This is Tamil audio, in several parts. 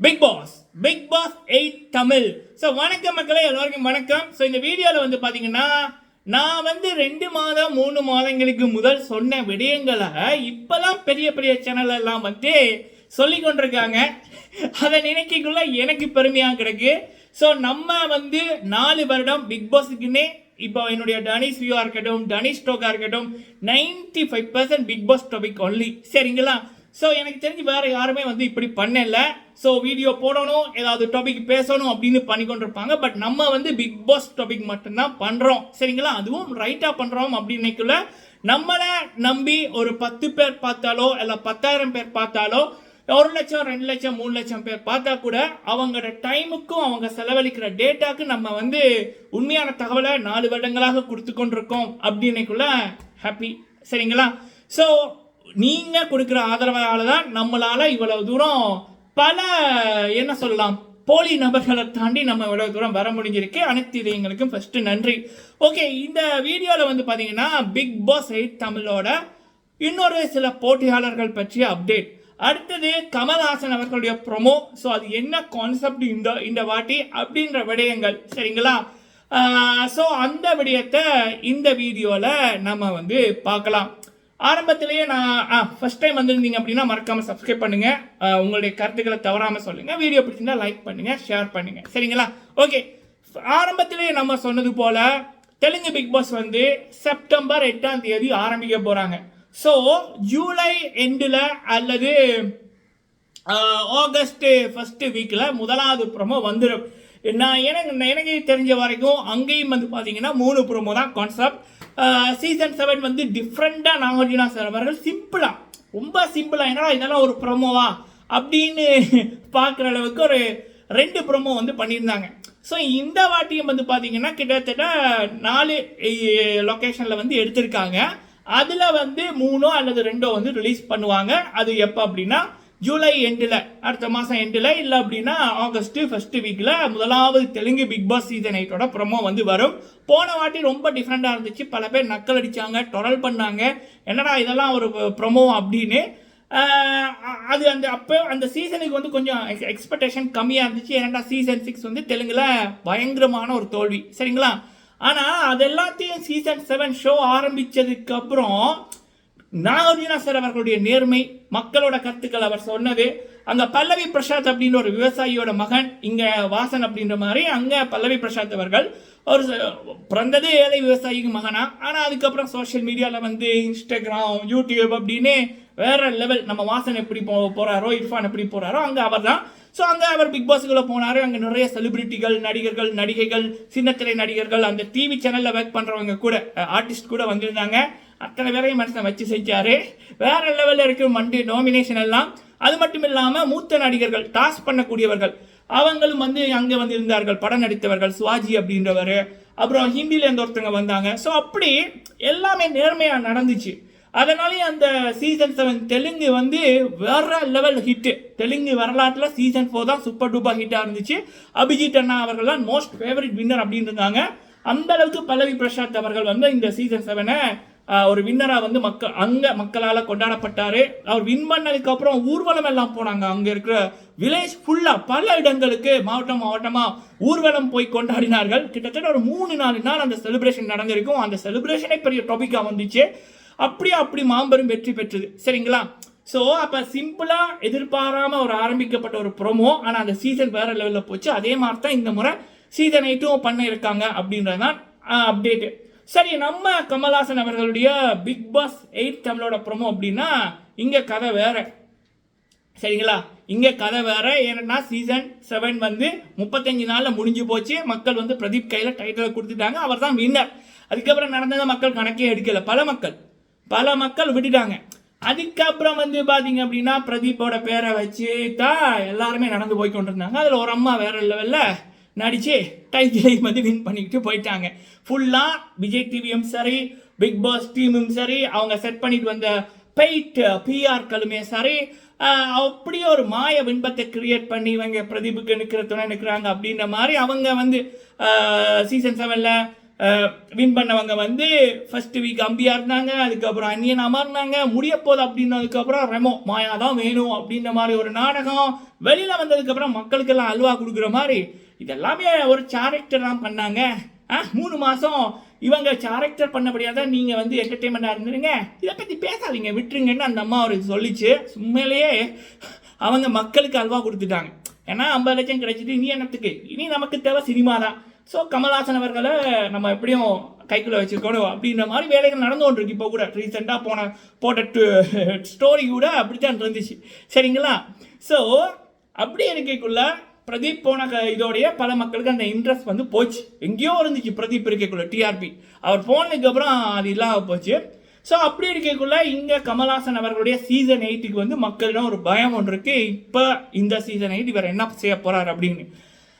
Big Boss Big Boss eight Tamil so வணக்கம் மக்களே எல்லாருக்கும் வணக்கம். ஸோ இந்த வீடியோவில் வந்து பார்த்தீங்கன்னா நான் வந்து ரெண்டு மாதம் மூணு மாதங்களுக்கு முதல் சொன்ன விடயங்களை இப்போலாம் பெரிய பெரிய சேனல் எல்லாம் வந்து சொல்லி கொண்டிருக்காங்க. அதை நினைக்கக்குள்ள எனக்கு பெருமையாக கிடக்கு. ஸோ நம்ம வந்து நாலு வருடம் பிக் பாஸுக்குன்னே இப்போ என்னுடைய டனிஷ் வியூவாக இருக்கட்டும் டனிஷ் ஸ்டோக்காக இருக்கட்டும் ninety five percent Big Boss topic only சரிங்களா? ஸோ எனக்கு தெரிஞ்சு வேறு யாருமே வந்து இப்படி பண்ணல. ஸோ வீடியோ போடணும் ஏதாவது டாபிக் பேசணும் அப்படின்னு பண்ணிக்கொண்டிருப்பாங்க பட் நம்ம வந்து பிக் பாஸ் டாபிக் மட்டும்தான் பண்ணுறோம் சரிங்களா? அதுவும் ரைட்டாக பண்ணுறோம் அப்படின்னைக்குள்ள நம்மளை நம்பி ஒரு பத்து பேர் பார்த்தாலோ இல்லை பத்தாயிரம் பேர் பார்த்தாலோ ஒரு லட்சம் ரெண்டு லட்சம் மூணு லட்சம் பேர் பார்த்தா கூட அவங்களோட டைமுக்கும் அவங்க செலவழிக்கிற டேட்டாக்கு நம்ம வந்து உண்மையான தகவலை நாலு வருடங்களாக கொடுத்து கொண்டிருக்கோம் அப்படின்னைக்குள்ள ஹாப்பி சரிங்களா? ஸோ நீங்கள் கொடுக்குற ஆதரவால் தான் நம்மளால் இவ்வளவு தூரம் பல என்ன சொல்லலாம் போலி நபர்களை தாண்டி நம்ம இவ்வளவு தூரம் வர முடிஞ்சிருக்கு. அனைத்து இதயங்களுக்கும் ஃபஸ்ட்டு நன்றி. ஓகே இந்த வீடியோவில் வந்து பார்த்தீங்கன்னா பிக் பாஸ் எயிட் தமிழோட இன்னொரு சில போட்டியாளர்கள் பற்றிய அப்டேட் அடுத்தது கமல்ஹாசன் அவர்களுடைய ப்ரொமோ ஸோ அது என்ன கான்செப்ட் இந்த இந்த வாட்டி அப்படின்ற விடயங்கள் சரிங்களா? ஸோ அந்த விடயத்தை இந்த வீடியோவில் நம்ம வந்து பார்க்கலாம். ஆரம்பத்திலேயே நான் ஃபர்ஸ்ட் டைம் வந்திருந்தீங்க அப்படின்னா மறக்காமல் சப்ஸ்கிரைப் பண்ணுங்கள் உங்களுடைய கருத்துக்களை தவறாமல் சொல்லுங்கள் வீடியோ பிடிச்சிருந்தா லைக் பண்ணுங்கள் ஷேர் பண்ணுங்கள் சரிங்களா? ஓகே ஆரம்பத்திலேயே நம்ம சொன்னது போல் தெலுங்கு பிக் பாஸ் வந்து செப்டம்பர் எட்டாம் தேதி ஆரம்பிக்க போகிறாங்க ஸோ ஜூலை எண்டில் அல்லது ஆகஸ்ட் ஃபஸ்ட்டு வீக்கில் முதலாவது ப்ரோமோ வந்துடும் நான் எனக்கு எனக்கு தெரிஞ்ச வரைக்கும் அங்கேயும் வந்து பார்த்தீங்கன்னா மூணு ப்ரோமோ தான் கான்செப்ட் சீசன் செவன் வந்து டிஃப்ரெண்ட்டாக நாகார்ஜுனா சார் அவர்கள் சிம்பிளாக ரொம்ப சிம்பிளாக என்னடா இதெல்லாம் ஒரு ப்ரோமோவா அப்படின்னு பார்க்குற அளவுக்கு ஒரு ரெண்டு ப்ரோமோ வந்து பண்ணியிருந்தாங்க. ஸோ இந்த வாட்டியும் வந்து பார்த்தீங்கன்னா கிட்டத்தட்ட நாலு லொக்கேஷனில் வந்து எடுத்திருக்காங்க. அதில் வந்து மூணோ அல்லது ரெண்டோ வந்து ரிலீஸ் பண்ணுவாங்க. அது எப்போ அப்படின்னா ஜூலை எண்டில் அடுத்த மாதம் எண்டில் இல்லை அப்படின்னா ஆகஸ்ட் ஃபஸ்ட்டு வீக்கில் முதலாவது தெலுங்கு பிக் பாஸ் சீசன் எயிட்டோட ப்ரொமோ வந்து வரும். போன வாட்டி ரொம்ப டிஃப்ரெண்ட்டாக இருந்துச்சு. பல பேர் நக்கல் அடித்தாங்க டொரல் பண்ணாங்க. என்னடா இதெல்லாம் ஒரு ப்ரொமோ அப்படின்னு. அது அந்த அப்போ அந்த சீசனுக்கு வந்து கொஞ்சம் எக்ஸ்பெக்டேஷன் கம்மியாக இருந்துச்சு. ஏன்னா சீசன் சிக்ஸ் வந்து தெலுங்கில் பயங்கரமான ஒரு தோல்வி. சரிங்களா? ஆனால் அது எல்லாத்தையும் சீசன் செவன் ஷோ ஆரம்பித்ததுக்கப்புறம் நாகார்ஜுனா சார் அவர்களுடைய நேர்மை மக்களோட கருத்துக்கள் அவர் சொன்னது. அங்க பல்லவி பிரசாத் அப்படின்ற ஒரு விவசாயியோட மகன் இங்க வாசன் அப்படின்ற மாதிரி அங்க பல்லவி பிரசாத் அவர்கள் ஒரு பிறந்தது ஏழை விவசாயிக்கு மகனா? ஆனா அதுக்கப்புறம் சோஷியல் மீடியால வந்து இன்ஸ்டாகிராம் யூடியூப் அப்படின்னு வேற லெவல் நம்ம வாசன் எப்படி போ போறாரோ இர்ஃபான் எப்படி போறாரோ அங்க அவர் தான் ஸோ அங்கே அவர் பிக் பாஸுக்குள்ளே போனாரு. அங்கே நிறைய செலிபிரிட்டிகள் நடிகர்கள் நடிகைகள் சின்னத்திரை நடிகர்கள் அந்த டிவி சேனலில் ஒர்க் பண்ணுறவங்க கூட ஆர்டிஸ்ட் கூட வந்திருந்தாங்க. அத்தனை பேரையும் மனுஷன் வச்சு செஞ்சாரு. வேற லெவலில் இருக்கும் மண்டி நாமினேஷன் எல்லாம் அது மட்டும் இல்லாமல் மூத்த நடிகர்கள் டாஸ் பண்ணக்கூடியவர்கள் அவங்களும் வந்து அங்கே வந்து இருந்தார்கள் படம் நடித்தவர்கள் சுவாஜி அப்படின்றவர் அப்புறம் ஹிந்தில இருந்து ஒருத்தவங்க வந்தாங்க. ஸோ அப்படி எல்லாமே நேர்மையாக நடந்துச்சு. அதனாலே அந்த சீசன் செவன் தெலுங்கு வந்து வேற லெவல் ஹிட்டு தெலுங்கு வரலாற்றில் சீசன் ஃபோர் தான் சூப்பர் டூப்பர் ஹிட்டாக இருந்துச்சு. அபிஜித் அண்ணா அவர்கள் தான் மோஸ்ட் ஃபேவரட் வின்னர் அப்படின்னு இருந்தாங்க அந்த அளவுக்கு பல்லவி பிரசாத் அவர்கள் வந்து இந்த சீசன் செவனை ஒரு வின்னராக வந்து மக்கள் அங்கே மக்களால் கொண்டாடப்பட்டார். அவர் வின் பண்ணதுக்கு அப்புறம் ஊர்வலம் எல்லாம் போனாங்க. அங்கே இருக்கிற வில்லேஜ் ஃபுல்லாக பல இடங்களுக்கு மாவட்டம் மாவட்டமாக ஊர்வலம் போய் கொண்டாடினார்கள். கிட்டத்தட்ட ஒரு மூணு நாலு நாள் அந்த செலிப்ரேஷன் நடந்திருக்கும். அந்த செலிப்ரேஷனே பெரிய டாபிக்காக வந்துச்சு. அப்படியே அப்படி மாம்பெரும் வெற்றி பெற்றது. சரிங்களா? ஸோ அப்போ சிம்பிளாக எதிர்பாராமல் ஒரு ஆரம்பிக்கப்பட்ட ஒரு ப்ரோமோ ஆனால் அந்த சீசன் வேற லெவலில் போச்சு. அதே மாதிரி தான் இந்த முறை சீசன் எயிட்டும் பண்ண இருக்காங்க அப்படின்றது தான் அப்டேட்டு சரி நம்ம கமல்ஹாசன் அவர்களுடைய பிக் பாஸ் எயிட் தமிழோட ப்ரொமோ அப்படின்னா இங்கே கதை வேற. சரிங்களா? இங்கே கதை வேறு. ஏன்னா சீசன் செவன் வந்து முப்பத்தஞ்சு நாளில் முடிஞ்சு போச்சு. மக்கள் வந்து பிரதீப் கையில் டைட்டில் கொடுத்துட்டாங்க. அவர் தான் வின்னர் அதுக்கப்புறம் நடந்ததை மக்கள் கணக்கே எடுக்கலை. பல மக்கள். பல மக்கள் விட்டுட்டாங்க. அதுக்கப்புறம் வந்து பார்த்தீங்க அப்படின்னா பிரதீப்போட பேரை வச்சு தான் எல்லாருமே நடந்து போய் கொண்டிருந்தாங்க. அதில் ஒரு அம்மா வேற லெவலில் நடிச்சு டைட்டிலையும் வந்து வின் பண்ணிக்கிட்டு போயிட்டாங்க. ஃபுல்லாக விஜய் டிவியும் சரி பிக் பாஸ் டீமும் சரி அவங்க செட் பண்ணிட்டு வந்த பெயிட் பிஆர்களுமே சரி அப்படியே ஒரு மாய பின்பத்தை கிரியேட் பண்ணி இவங்க பிரதீபுக்கு நிற்கிற துணை நிற்கிறாங்க அப்படின்ற மாதிரி அவங்க வந்து சீசன் செவனில் வின் பண்ணவங்க வந்து ஃபஸ்ட்டு வீக் அம்பியா இருந்தாங்க அதுக்கப்புறம் அந்நியன் அமர்ந்தாங்க முடிய அப்படின்னதுக்கப்புறம் ரெமோ மாயா தான் வேணும் அப்படின்ற மாதிரி ஒரு நாடகம் வெளியில் வந்ததுக்கப்புறம் மக்களுக்கெல்லாம் அல்வா கொடுக்குற மாதிரி இதெல்லாமே ஒரு கேரக்டர் தான் பண்ணாங்க. ஆ மூணு மாதம் இவங்க கேரக்டர் பண்ணபடியாக தான் நீங்கள் வந்து என்டர்டெயின்மெண்ட்டாக இருந்துருங்க. இதை பற்றி பேசாதீங்க விட்டுருங்கன்னு அந்த அம்மா அவருக்கு சொல்லிச்சு. சும்மையிலேயே அவங்க மக்களுக்கு அல்வா கொடுத்துட்டாங்க. ஏன்னா ஐம்பது லட்சம் கிடைச்சிட்டு இனி என்னத்துக்கு? இனி நமக்கு தேவை சினிமா தான். ஸோ கமல்ஹாசன் அவர்களை நம்ம எப்படியும் கைக்குள்ளே வச்சுக்கணும் அப்படின்ற மாதிரி வேலைகள் நடந்து கொண்டிருக்கு. இப்போ கூட ரீசெண்டாக போன போட்ட ஸ்டோரி கூட அப்படித்தான் இருந்துச்சு. சரிங்களா? ஸோ அப்படி இருக்கைக்குள்ளே பிரதீப் போன க- இதோடைய பல மக்களுக்கு அந்த இன்ட்ரெஸ்ட் வந்து போச்சு. எங்கேயோ இருந்துச்சு பிரதீப் இருக்கக்குள்ள டிஆர்பி அவர் போனதுக்கப்புறம் அது இல்லாம போச்சு. ஸோ அப்படி இருக்கக்குள்ள இங்கே கமல்ஹாசன் அவர்களுடைய சீசன் எயிட்டுக்கு வந்து மக்களிடம் ஒரு பயம் ஒன்று இருக்கு. இப்போ இந்த சீசன் எயிட் இவர் என்ன செய்ய போகிறார் அப்படின்னு.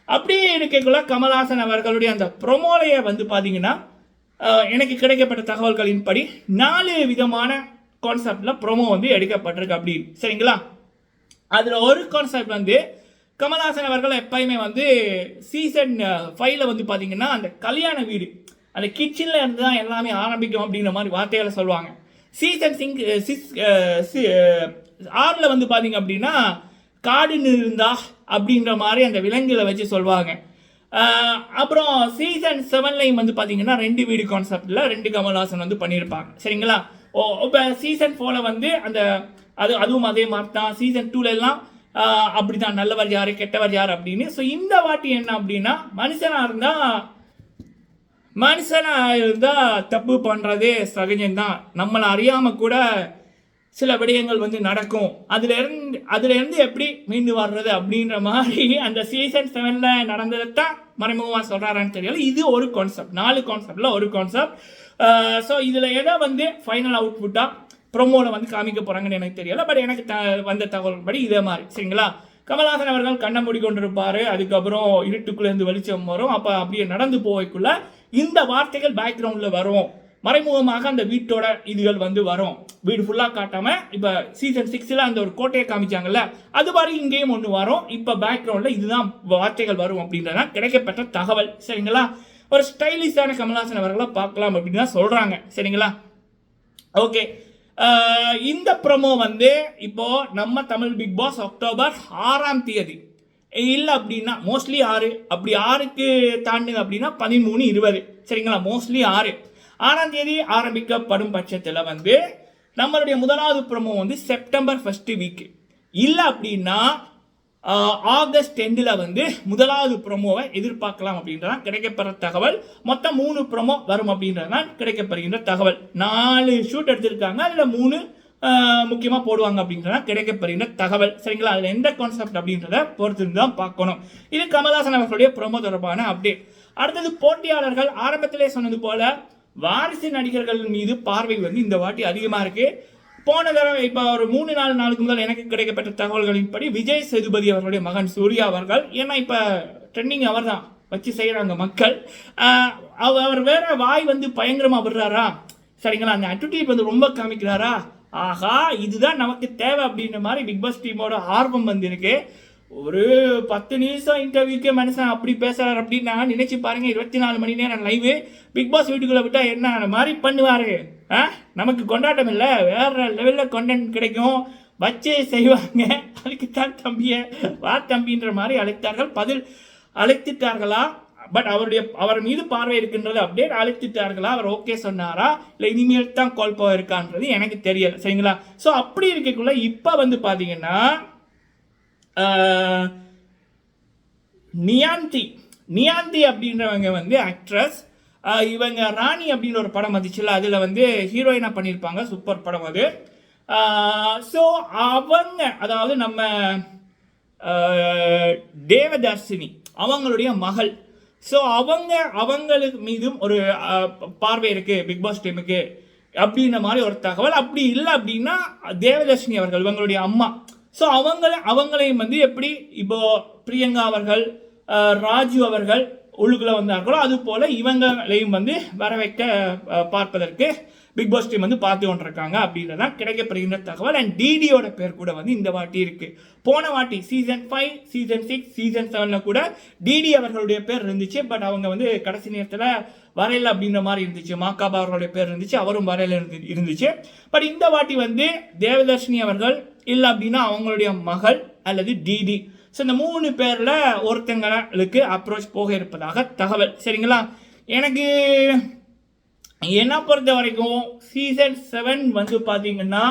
அப்படியே இருக்கக்குள்ள கமல்ஹாசன் அவர்களுடைய அந்த ப்ரொமோலையை வந்து பார்த்தீங்கன்னா எனக்கு கிடைக்கப்பட்ட தகவல்களின்படி நாலு விதமான கான்செப்டில் ப்ரோமோ வந்து எடுக்கப்பட்டிருக்கு அப்படின்னு. சரிங்களா? அதில் ஒரு கான்செப்ட் வந்து கமல்ஹாசன் அவர்கள் எப்பயுமே வந்து சீசன் ஃபைவ்ல வந்து பார்த்தீங்கன்னா அந்த கல்யாண வீடு அந்த கிச்சனில் இருந்து தான் எல்லாமே ஆரம்பிக்கும் அப்படிங்கிற மாதிரி வார்த்தைகளை சொல்லுவாங்க. சீசன் சிங் சிக்ஸ் ஆறில் வந்து பார்த்தீங்க அப்படின்னா காடுன்னு இருந்தா அப்படின்ற மாதிரி அந்த விலங்குகளை வச்சு சொல்லுவாங்க. அப்புறம் சீசன் செவன்லையும் வந்து பார்த்தீங்கன்னா ரெண்டு வீடு கான்செப்டில் ரெண்டு கமல்ஹாசன் வந்து பண்ணியிருப்பாங்க. சரிங்களா? ஓ இப்போ சீசன் ஃபோரில் வந்து அந்த அது அதுவும் அதே மாதிரி தான். சீசன் டூலெல்லாம் அப்படி தான் நல்லவர் யார் கெட்டவர் யார் அப்படின்னு. ஸோ இந்த வாட்டி என்ன அப்படின்னா மனுஷனாக இருந்தால் மனுஷனாக இருந்தால் தப்பு பண்ணுறதே சகஜம்தான். நம்மளை அறியாமல் கூட சில விடயங்கள் வந்து நடக்கும். அதுலேருந்து அதுலேருந்து எப்படி மீண்டு வர்றது அப்படின்ற மாதிரி அந்த சீசன் செவனில் நடந்ததை தான் மறைமுகமாக சொல்கிறாரான்னு தெரியல. இது ஒரு கான்செப்ட் நாலு கான்செப்டில் ஒரு கான்செப்ட் ஸோ இதில் எதை வந்து ஃபைனல் அவுட்புட்டாக ப்ரொமோவில் வந்து காமிக்க போகிறாங்கன்னு எனக்கு தெரியல. பட் எனக்கு த வந்த தகவல் படி இதே மாதிரி. சரிங்களா? கமல்ஹாசன் அவர்கள் கண்ணை மூடி கொண்டிருப்பாரு அதுக்கப்புறம் இருட்டுக்குள்ளேருந்து வெளிச்சம் வரும். அப்போ அப்படியே நடந்து போய்க்குள்ள இந்த வார்த்தைகள் பேக்ரவுண்டில் வரும். மறைமுகமாக அந்த வீட்டோட இதுகள் வந்து வரும். வீடு ஃபுல்லாக காட்டாமல் இப்போ சீசன் சிக்ஸில் அந்த ஒரு கோட்டையை காமிச்சாங்கல்ல அது மாதிரி இங்கேயும் ஒன்று வரும். இப்போ பேக்ரவுண்டில் இதுதான் வார்த்தைகள் வரும் அப்படின்றதான் கிடைக்கப்பட்ட தகவல். சரிங்களா? ஒரு ஸ்டைலிஷான கமல்ஹாசன் அவர்களை பார்க்கலாம் அப்படின்னு தான் சொல்கிறாங்க சரிங்களா? ஓகே இந்த ப்ரமோ வந்து இப்போ நம்ம தமிழ் பிக் பாஸ் அக்டோபர் ஆறாம் தேதி. இல்லை அப்படின்னா மோஸ்ட்லி ஆறு. அப்படி ஆறுக்கு தாண்டுங்க அப்படின்னா பதிமூணு இருபது. சரிங்களா? மோஸ்ட்லி ஆறு. ஆறாம் தேதி ஆரம்பிக்கப்படும் பட்சத்தில் வந்து நம்மளுடைய முதலாவது ப்ரமோ வந்து செப்டம்பர் ஃபஸ்ட்டு வீக்கு இல்லை அப்படின்னா ஆகஸ்ட் டென்த்தில் வந்து முதலாவது ப்ரோமோவை எதிர்பார்க்கலாம் அப்படின்றதான் கிடைக்கப்படுற தகவல். மொத்தம் மூணு ப்ரொமோ வரும் அப்படின்றதான் கிடைக்கப்படுகின்ற தகவல். நாலு ஷூட் எடுத்திருக்காங்க அதில் மூணு முக்கியமாக போடுவாங்க அப்படின்றதான் கிடைக்கப்படுகின்ற தகவல். சரிங்களா? அதில் எந்த கான்செப்ட் அப்படின்றத பொறுத்து தான் பார்க்கணும். இது கமல்ஹாசன் அவர்களுடைய ப்ரோமோ தொடர்பான அப்டேட் அடுத்தது போட்டியாளர்கள் ஆரம்பத்திலே சொன்னது போல வாரிசு நடிகர்கள் மீது பார்வை வந்து இந்த வாட்டி அதிகமாக இருக்குது போன தடவை இப்போ ஒரு மூணு நாலு நாளுக்கு முதல் எனக்கு கிடைக்கப்பட்ட தகவல்களின்படி விஜய் சேதுபதி அவர்களுடைய மகன் சூர்யா அவர்கள் ஏன்னா இப்போ ட்ரெண்டிங் அவர் தான் வச்சு செய்கிறாங்க மக்கள். அவர் வேற வாய் வந்து பயங்கரமாக விடுறாரா? சரிங்களா அந்த அட்டிடியூட் வந்து ரொம்ப காமிக்கிறாரா? ஆஹா இதுதான் நமக்கு தேவை அப்படின்ற மாதிரி பிக் பாஸ் டீமோட ஆர்வம் வந்திருக்கு ஒரு பத்து நிமிஷம் இன்டர்வியூக்கே மனுஷன் அப்படி பேசுறாரு அப்படின்னு நான் நினைச்சு பாருங்க இருபத்தி நாலு மணி நேரம் லைவ் பிக் பாஸ் வீட்டுக்குள்ள விட்டா என்ன அந்த மாதிரி பண்ணுவாரு. ஆ? நமக்கு கொண்டாட்டம் இல்லை. வேற லெவலில் கண்டென்ட் கிடைக்கும். வச்சு செய்வாங்க. அதுக்குத்தான் தம்பியை. வா தம்பின்ற மாதிரி அழைத்தார்கள். பதில் அழைத்துட்டார்களா? பட் அவருடைய அவர் மீது பார்வை இருக்கின்றது. அப்டேட் அழைத்துட்டார்களா? அவர் ஓகே சொன்னாரா? இல்லை இனிமேல் தான் கால் போயிருக்கான்றது எனக்கு தெரியல. சரிங்களா? ஸோ அப்படி இருக்கக்குள்ள இப்போ வந்து பார்த்தீங்கன்னா நியாந்தி. நியாந்தி அப்படின்றவங்க வந்து ஆக்ட்ரஸ் இவங்க ராணி அப்படின்னு ஒரு படம் வந்துச்சுல அதில் வந்து ஹீரோயினாக பண்ணியிருப்பாங்க சூப்பர் படம் அது. ஸோ அவங்க அதாவது நம்ம தேவதர்ஷினி அவங்களுடைய மகள். ஸோ அவங்க அவங்களுக்கு மீதும் ஒரு பார்வை இருக்குது பிக் பாஸ் டீமுக்கு அப்படின்ற மாதிரி ஒரு தகவல். அப்படி இல்லை அப்படின்னா தேவதர்ஷினி அவர்கள் இவங்களுடைய அம்மா. ஸோ அவங்கள அவங்களையும் வந்து எப்படி இப்போ பிரியங்கா அவர்கள் ராஜு அவர்கள் உள்ளுக்குள்ளே வந்தார்களோ அது போல இவங்களையும் வந்து வர வைக்க பார்ப்பதற்கு பிக் பாஸ் டீம் வந்து பார்த்து கொண்டிருக்காங்க அப்படின்றதான் கிடைக்கப்படுகின்ற தகவல். அண்ட் டிடியோட பேர் கூட வந்து இந்த வாட்டி இருக்கு. போன வாட்டி season five season six season செவனில் கூட டிடி அவர்களுடைய பேர் இருந்துச்சு. பட் அவங்க வந்து கடைசி நேரத்தில் வரையில் அப்படின்ற மாதிரி இருந்துச்சு. மாக்காபா அவர்களுடைய பேர் இருந்துச்சு. அவரும் வரையில் இருந்து இருந்துச்சு. பட் இந்த வாட்டி வந்து தேவதர்ஷினி அவர்கள் இல்லை அப்படின்னா அவங்களுடைய மகள் அல்லது டிடி ஸோ இந்த மூணு பேரில் ஒருத்தங்களுக்கு அப்ரோச் போக இருப்பதாக தகவல். சரிங்களா? எனக்கு என்ன பொறுத்த வரைக்கும் சீசன் செவன் வந்து பார்த்தீங்கன்னா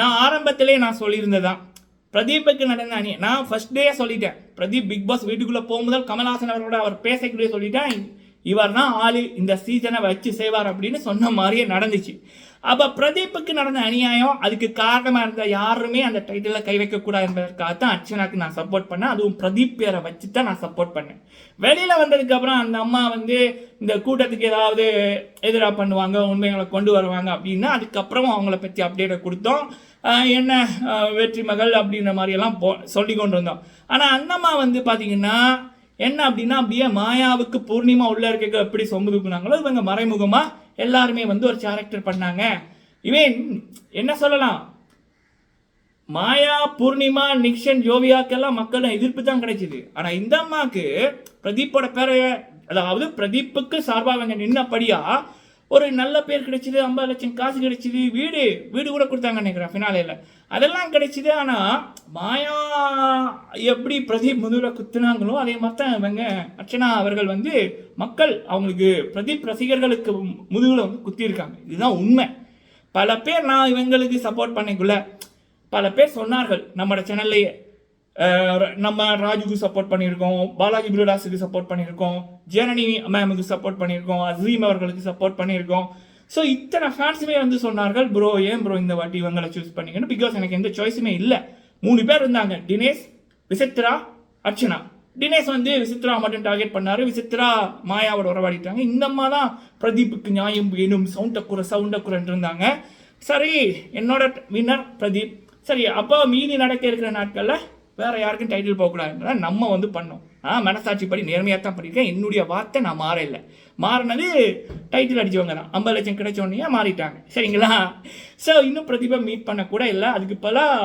நான் ஆரம்பத்திலே நான் சொல்லியிருந்ததான் பிரதீப்புக்கு நடந்த அணி நான் ஃபர்ஸ்ட் டே சொல்லிட்டேன். பிரதீப் பிக் பாஸ் வீட்டுக்குள்ளே போகும்போது கமல்ஹாசன் அவரோட அவர் பேசக்கூடிய சொல்லிட்டேன். இவர் தான் ஆளு இந்த சீசனை வச்சு செய்வார் அப்படின்னு சொன்ன மாதிரியே நடந்துச்சு. அப்போ பிரதீப்புக்கு நடந்த அநியாயம் அதுக்கு காரணமாக இருந்த யாருமே அந்த டைட்டிலில் கை வைக்கக்கூடாது என்பதற்காக தான் அர்ச்சனாக்கு நான் சப்போர்ட் பண்ணேன். அதுவும் பிரதீப் பேரை வச்சு தான் நான் சப்போர்ட் பண்ணேன். வெளியில் வந்ததுக்கப்புறம் அந்த அம்மா வந்து இந்த கூட்டத்துக்கு ஏதாவது எதிராக பண்ணுவாங்க உண்மைகளை கொண்டு வருவாங்க அப்படின்னா அதுக்கப்புறம் அவங்கள பற்றி அப்டேட்டை கொடுத்தோம். என்ன வெற்றி மகள் அப்படின்ற மாதிரியெல்லாம் போ சொல்லி கொண்டு இருந்தோம் ஆனால் அந்தம்மா வந்து பார்த்திங்கன்னா என்ன அப்படின்னா அப்படியே மாயாவுக்கு பூர்ணிமா உள்ள இருக்க எப்படி சொம்பு தூக்குனாங்களோ இவங்க மறைமுகமாக எல்லாருமே வந்து ஒரு கேரக்டர் பண்ணாங்க. இவன் என்ன சொல்லலாம்? மாயா பூர்ணிமா நிக்ஷன் ஜோவியாக்கெல்லாம் மக்கள் எதிர்ப்பு தான் கிடைச்சிது. ஆனால் இந்த அம்மாவுக்கு பிரதீப்போட பேரை அதாவது பிரதீப்புக்கு சார்பாக அவங்க நின்னபடியா ஒரு நல்ல பேர் கிடைச்சிது ஐம்பது லட்சம் காசு கிடைச்சிது வீடு வீடு கூட கொடுத்தாங்க நினைக்கிறேன் ஃபினாலேயில் அதெல்லாம் கிடைச்சிது ஆனால் மாயா எப்படி பிரதீப் முதுகில் குத்துனாங்களோ அதே மாதிரி தான் இவங்க அர்ச்சனா அவர்கள் வந்து மக்கள் அவங்களுக்கு பிரதீப் ரசிகர்களுக்கு முதுகில் வந்து குத்தியிருக்காங்க. இதுதான் உண்மை. பல பேர் நான் இவங்களுக்கு சப்போர்ட் பண்ணிக்குள்ள பல பேர் சொன்னார்கள் நம்மளோட சேனல்லையே நம்ம ராஜுக்கு சப்போர்ட் பண்ணியிருக்கோம் பாலாஜி பிருடாஸுக்கு சப்போர்ட் பண்ணியிருக்கோம் ஜனனி மேமுக்கு சப்போர்ட் பண்ணியிருக்கோம் அசீம் அவர்களுக்கு சப்போர்ட் பண்ணியிருக்கோம். ஸோ இத்தனை ஃபேன்ஸுமே வந்து சொன்னார்கள் ப்ரோ ஏன் ப்ரோ இந்த வாட்டி இவங்களை சூஸ் பண்ணிக்கணும் பிகாஸ் எனக்கு எந்த சாய்ஸுமே இல்லை. மூணு பேர் இருந்தாங்க தினேஷ் விசித்ரா அர்ச்சனா. தினேஷ் வந்து விசித்ரா மட்டும் டார்கெட் பண்ணாரு விசித்ரா மாயாவோட உறவாடிட்டாங்க. இந்த அம்மா தான் பிரதீப்புக்கு நியாயம் வேணும் சவுண்டக்குறை சவுண்டக்குறைன்னு இருந்தாங்க. சரி என்னோட வின்னர் பிரதீப். சரி அப்போ மீதி நடக்க இருக்கிற நாட்களில் வேறு யாருக்கும் டைட்டில் போகக்கூடாதுன்றத நம்ம வந்து பண்ணோம். நான் மனசாட்சி படி நேர்மையாக தான் பண்ணியிருக்கேன். என்னுடைய வார்த்தை நான் மாற இல்லை மாறினது டைட்டில் அடித்தவங்க தான். ஐம்பது லட்சம் கிடைச்ச உடனே மாறிட்டாங்க. சரிங்களா? ஸோ இன்னும் பிரதிபா மீட் பண்ண கூட இல்லை. அதுக்கு இப்போலாம்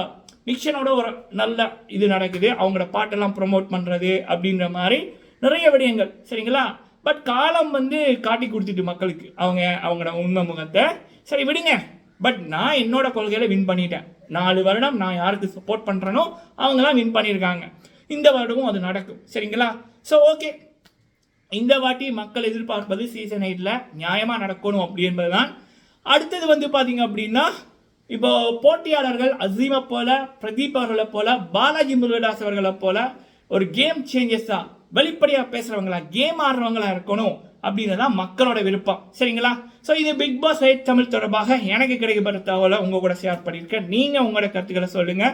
மிக்சனோட ஒரு நல்ல இது நடக்குது. அவங்களோட பாட்டெல்லாம் ப்ரொமோட் பண்ணுறது அப்படின்ற மாதிரி நிறைய விடயங்கள். சரிங்களா? பட் காலம் வந்து காட்டி கொடுத்துட்டு மக்களுக்கு. அவங்க அவங்களோட உண்மை முகத்தை. சரி விடுங்க. பட் நான் என்னோட கொள்கையில் வின் பண்ணிட்டேன். நாலு வருடம் நான் யாருக்கு சப்போர்ட் பண்ணுறேனோ அவங்களாம் வின் பண்ணியிருக்காங்க. இந்த வருடமும் அது நடக்கும். சரிங்களா? ஸோ ஓகே இந்த வாட்டி மக்கள் எதிர்பார்ப்பது சீசன் எயிட்டில் நியாயமாக நடக்கணும் அப்படி என்பதுதான் அடுத்தது வந்து பார்த்தீங்க அப்படின்னா இப்போ போட்டியாளர்கள் அசீமை போல பிரதீப் அவர்களை போல பாலாஜி முருகதாஸ் அவர்களை போல ஒரு கேம் சேஞ்சஸா வெளிப்படையா பேசுறவங்களா கேம் ஆடுறவங்களா இருக்கணும் அப்படின்றதான் மக்களோட விருப்பம். சரிங்களா? ஸோ இது பிக் பாஸ் எயிட் தமிழ் தொடர்பாக எனக்கு கிடைக்கப்பட்ட தகவலை உங்க கூட ஷேர் பண்ணியிருக்கேன். நீங்க உங்களோட கருத்துக்களை சொல்லுங்க.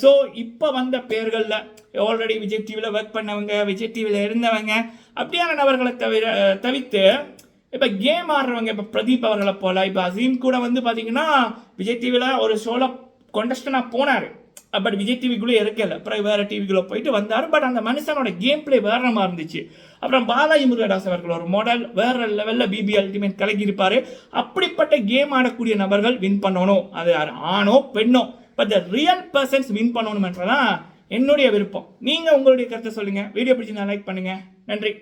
ஸோ இப்போ வந்த பேர்களில் ஆல்ரெடி விஜய் டிவியில் ஒர்க் பண்ணவங்க விஜய் டிவியில் இருந்தவங்க அப்படியான நபர்களை தவிர தவிர்த்து இப்போ கேம் ஆடுறவங்க இப்போ பிரதீப் அவர்களை போல இப்போ அசீம் கூட வந்து பார்த்தீங்கன்னா விஜய் டிவியில் ஒரு ஷோவில் கொண்டஸ்டனாக போனார். Uh, பட் விஜய் டிவிக்குள்ளே இருக்கல அப்புறம் வேறு டிவிக்குள்ளே போயிட்டு வந்தார். பட் அந்த மனுஷனோட கேம் பிளே வேற மாதிரி இருந்துச்சு. அப்புறம் பாலாஜி முருகதாஸ் அவர்கள் ஒரு மாடல் வேற லெவலில் பிபி அல்டிமேட் கலக்கியிருப்பார் அப்படிப்பட்ட கேம் ஆடக்கூடிய நபர்கள் வின் பண்ணணும். அது ஆணோ பெண்ணோ? But the real persons win பண்ணணும் என்றதான் என்னுடைய விருப்பம். நீங்கள் உங்களுடைய கருத்தை சொல்லுங்கள் வீடியோ பிடிச்சிருந்தா லைக் பண்ணுங்கள் நன்றி.